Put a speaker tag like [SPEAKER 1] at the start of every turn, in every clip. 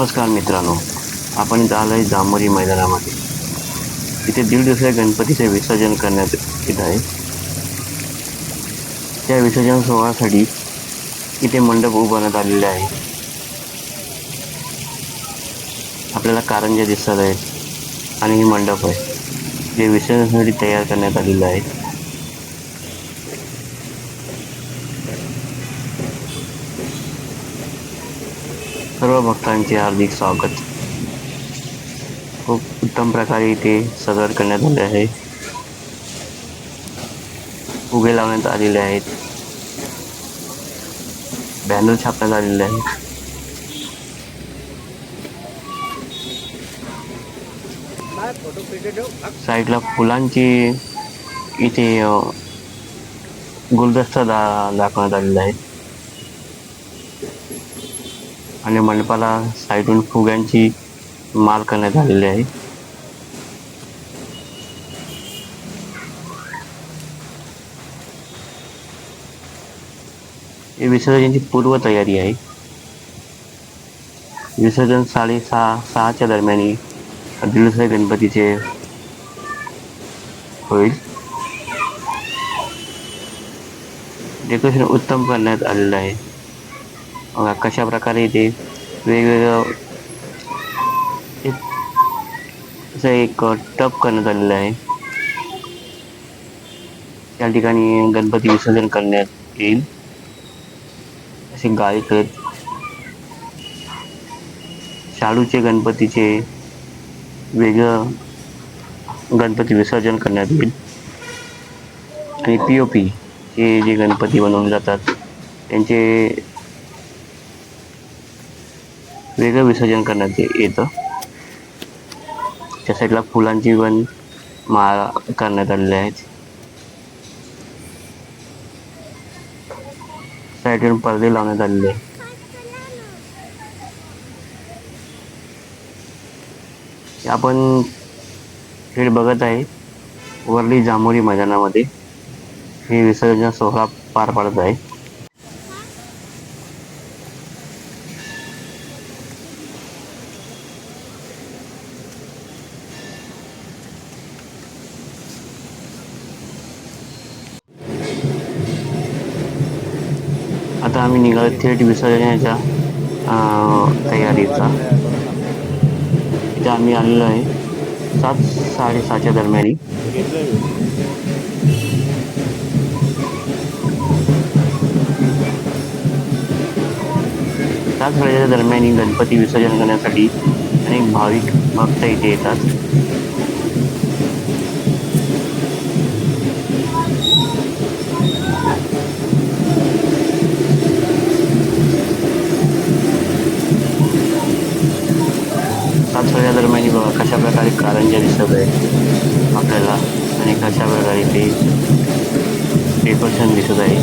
[SPEAKER 1] नमस्कार मित्रांनो आपण इथं आलो आहे जांभोरी मैदानामध्ये. इथे दीड दिवसाच्या गणपतीचे विसर्जन करण्यात येत आहे. त्या विसर्जन सोहळ्यासाठी इथे मंडप उभारण्यात आलेले आहे. आपल्याला कारंजे दिसत आहेत आणि हे मंडप आहे. जे विसर्जनासाठी तयार करण्यात आलेलं आहे सर्व हार्दिक स्वागत. खूप उत्तम प्रकारे इथे सदर करण्यात आले आहे. उभे लावण्यात आलेले आहेत. बॅनर छापण्यात आलेले आहेत. साईडला फुलांची इथे गुलदस्ता दा दाखवण्यात आलेला आहे. आणि मंडपाला साईडून फुग्यांची माल करण्यात आलेली आहे. हे विसर्जनाची पूर्वतयारी आहे. विसर्जन साडेसहा सहाच्या दरम्यान दिवसा गणपतीचे होईल. डेकोरेशन उत्तम करण्यात आलेलं आहे. बघा कशा प्रकारे इथे वेगवेगळं एक असं एक टप करण्यात आलेलं आहे. त्या ठिकाणी गणपती विसर्जन करण्यात येईल. असे गायक आहेत शाडूचे गणपतीचे वेगळं गणपती विसर्जन करण्यात येईल. आणि पी ओ पी हे जे गणपती बनवले जातात त्यांचे वेगळं विसर्जन करण्यात येतं. त्या साईडला फुलांची पण माळा करण्यात आलेल्या आहेत. साईडवरून पडदे लावण्यात आलेले आहेत. आपण खेळ बघत आहे. वरली जांभोरी मैदानामध्ये हे विसर्जन सोहळा पार पडत आहे. आता आम्ही निघालो थेट विसर्जनाच्या तयारीचा. इथे आम्ही आलेलो आहे सात साडेसहाच्या दरम्यान. सात साडेच्या दरम्यान गणपती विसर्जन करण्यासाठी अनेक भाविक भक्त इथे येतात. प्रकारे कारंज्या दिसत आहे. आपल्याला आणि कशा प्रकारे ते डेकोरेशन दिसत आहे.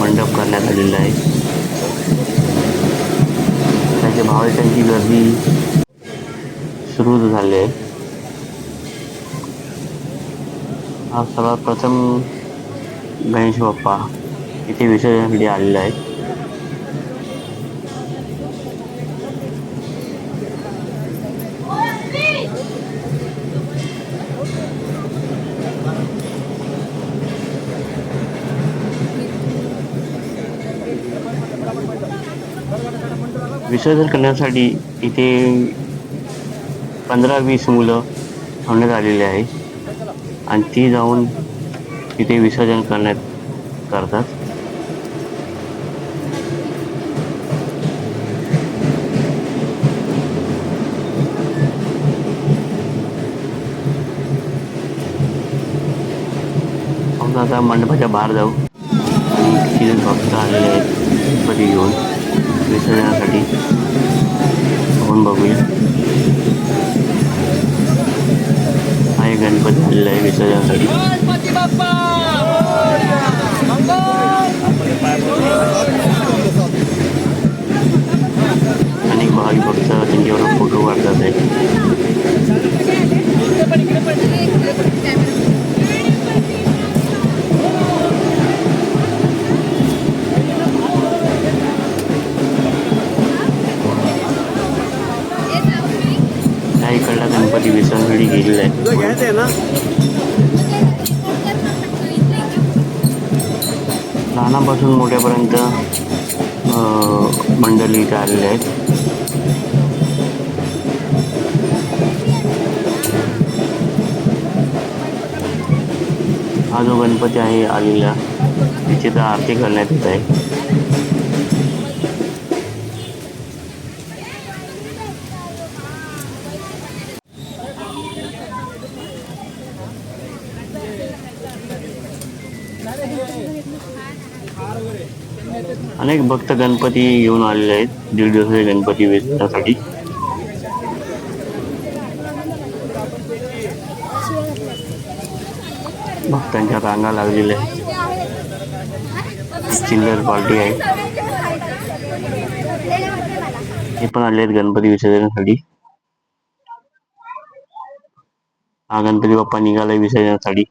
[SPEAKER 1] मंडप करण्यात आलेला आहे. त्याचे भाविकांची गर्दी सुरू झाली आहे. हा सर्वात प्रथम गणेश बाप्पा इथे विसर्जनासाठी आलेला आहे. विसर्जन करण्यासाठी इथे पंधरा वीस मुलं ठेवण्यात आलेली आहे. आणि ती जाऊन तिथे विसर्जन करण्यात करतात. आता मंडपाच्या बाहेर जाऊ आणि तिथे भक्त आलेले आहेत. गणपती घेऊन विसर्जनासाठी आपण गणपती विसर्जनसाठी गेलेला आहे.
[SPEAKER 2] तुझं घ्यायचं आहे ना?
[SPEAKER 1] लहानापासून मोठ्यापर्यंत मंडळी इथे आलेले आहेत. हा जो गणपती आहे आलेला तिची तर आरती करण्यात येत आहे. अनेक भक्त गणपती घेऊन आलेले आहेत. दीड दिवसाचे गणपती वेचण्यासाठी भक्तांच्या रांगा लागलेल्या आहेत. चिल्लर पार्टी आहे. हे पण आले आहेत गणपती विसर्जनासाठी. हा गणपती बाप्पा निघालाय विसर्जनासाठी.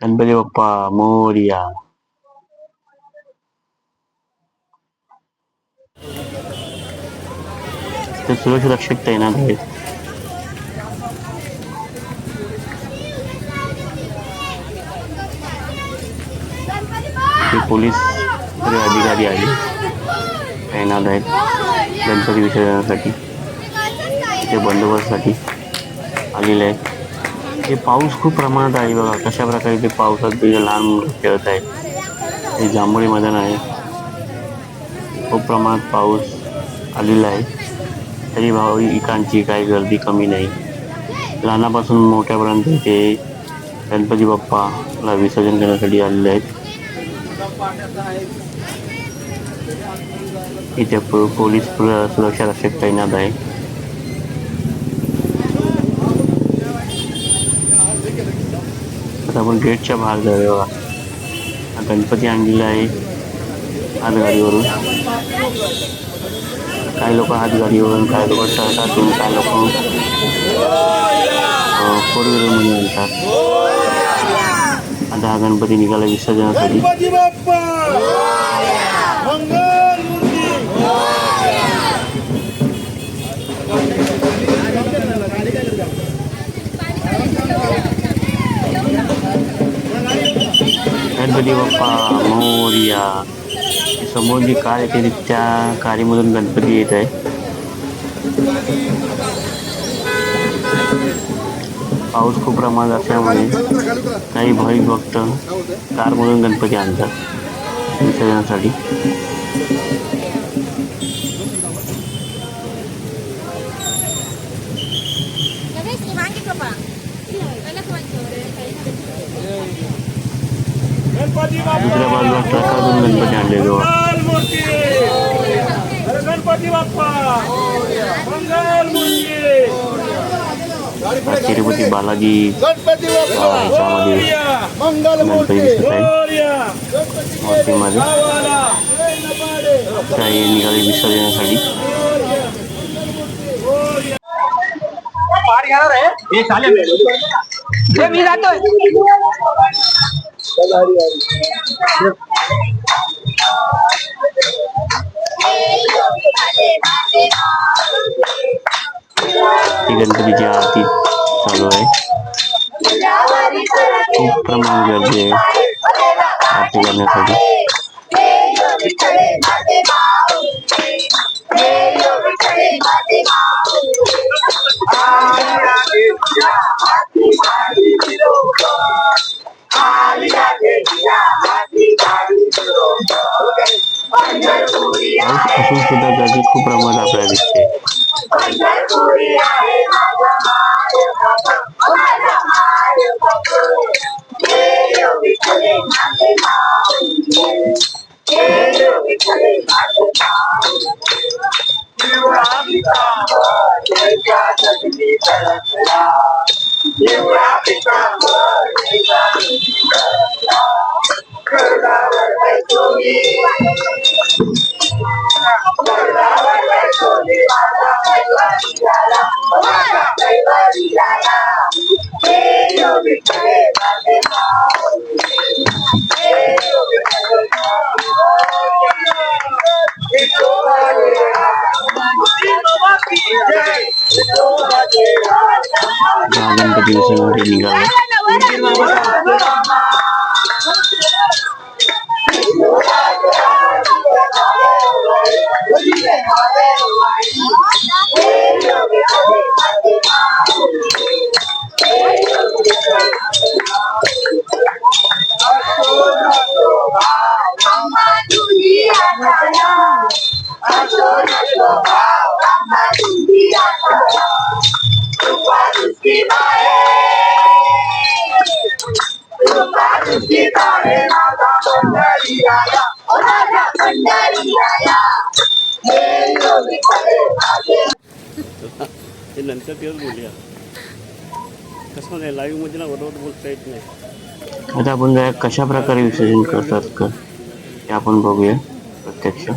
[SPEAKER 1] गणपती बाप्पा मोरिया. ते सुरक्षा तैनात आहेत. ते पोलीस अधिकारी आले तैनात आहेत. गणपती विसर्जनासाठी. ते बंदोबस्तसाठी आलेले आहेत. ते पाऊस खूप प्रमाणात आहे बघा. कशा प्रकारे ते पावसात ते लहान मुलं खेळत आहेत. हे जांभळी मैदान आहे. खूप प्रमाणात पाऊस आलेला आहे. तरी भाविकांची काही गर्दी कमी नाही. लहानापासून मोठ्यापर्यंत इथे गणपती बाप्पाला विसर्जन करण्यासाठी आलेले आहेत. इथे पोलीस सुरक्षा रक्षक तैनात आहे. आता आपण गेटच्या बाहेर जाऊया बघा. गणपती आणलेला आहे. हातगाडीवरून काही लोक हातगाडीवरून काही लोक ट्रकातून काही लोक फोर व्हीलरमध्ये आणतात आता हा गणपती निघाला विसर्जनासाठी
[SPEAKER 2] गणपती बाप्पा मंगल मूर्ती
[SPEAKER 1] गणपती बाप्पा मोरिया समोर जी कार येते त्या कारीमधून गणपती येत आहे. पाऊस खूप प्रमाणात असल्यामुळे काही भाविक भक्त कारमधून गणपती आणतात विसर्जनासाठी.
[SPEAKER 2] गणपती
[SPEAKER 1] दुसऱ्या बाजूला ट्रकातून गणपती आणले जवळ
[SPEAKER 2] मूर्ती अरे गणपती बाप्पा मंगल मूर्ती
[SPEAKER 1] हा तिरुपती बालाजी
[SPEAKER 2] गणपती
[SPEAKER 1] अ, ह्याच्यामध्ये
[SPEAKER 2] मंगल
[SPEAKER 1] गणपती दिसत आहे
[SPEAKER 2] मोरया
[SPEAKER 1] मूर्तीमध्ये
[SPEAKER 2] गावाला
[SPEAKER 1] काही निघाले विसर्जनासाठी
[SPEAKER 3] मी जातोय
[SPEAKER 1] ही गणपतीची आरती चालू आहे खूप प्रमाणात गर्दी आहे आरती करण्यासाठी पाऊस असून सुद्धा त्याची खूप प्रमाणात आपल्याला दिसते पिता Gaganda din sa mga rinigala. Thank you.
[SPEAKER 3] ते नंतर तेच बोलूया. कसं नाही लाईव्हमध्ये ना बरोबर बोलता येत नाही.
[SPEAKER 1] आता आपण जरा कशा प्रकारे विसर्जन करतात का ते आपण बघूया प्रत्यक्ष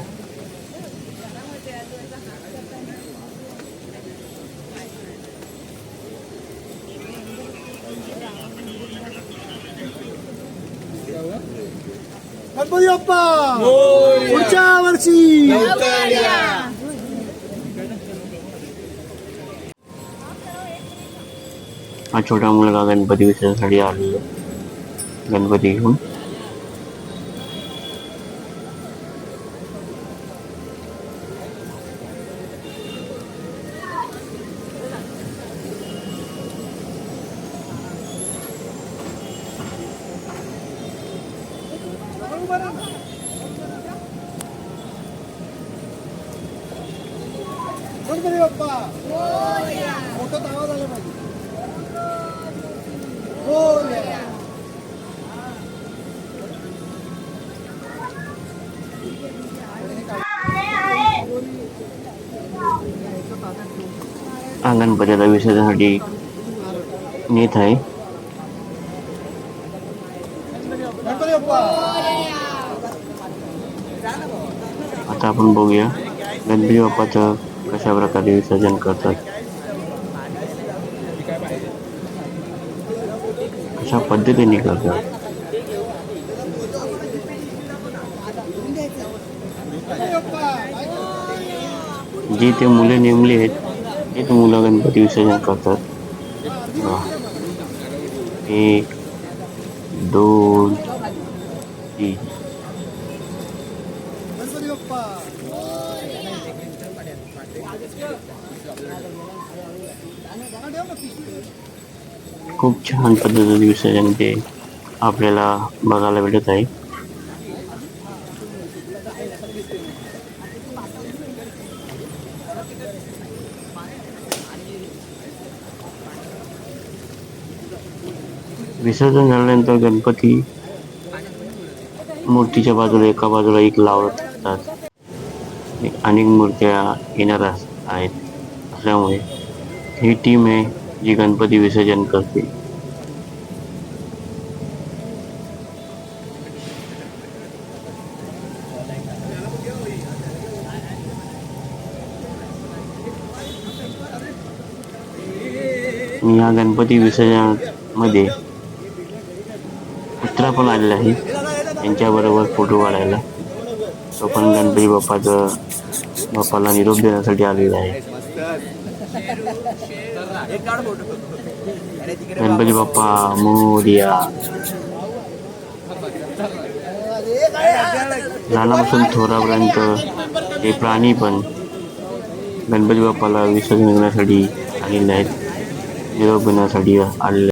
[SPEAKER 2] गणपती बाप्पा पुढच्या वर्षी
[SPEAKER 1] हा छोटा मुलगा गणपती विसर्जनासाठी आलेला गणपती घेऊन
[SPEAKER 2] गणपती बाप्पा मोठा आवाज आला पाहिजे मोरया.
[SPEAKER 1] हा गणपतीला विसर्जनासाठी नेत आहे
[SPEAKER 2] गणपती बाप्पा
[SPEAKER 1] आता आपण बघूया गणपती बाप्पाचं कशा प्रकारे विसर्जन करतात कशा पद्धतीने करतात जे ते मुले नेमले आहेत तेच मुलं गणपती विसर्जन करतात बघा. एक दोन तीन
[SPEAKER 2] गणपती बाप्पा
[SPEAKER 1] खूप छान पद्धतीने विसर्जन ते आपल्याला बघायला भेटत आहे. विसर्जन झाल्यानंतर गणपती मूर्तीच्या बाजूला एका बाजूला एक लावत असतात. अनेक मूर्त्या येणार आहेत. असल्यामुळे ही टीम आहे. जी गणपती विसर्जन करते या गणपती विसर्जनामध्ये कुत्रा पण आलेला आहे. त्यांच्याबरोबर फोटो काढायला. तो पण गणपती बाप्पाचं बाप्पाला निरोप देण्यासाठी आलेला आहे. गणपती बाप्पा मोर्या. लहानापासून थोरापर्यंत हे प्राणी पण गणपती बाप्पाला विसर्जन करण्यासाठी आलेले आहेत निरोप घेण्यासाठी आलेले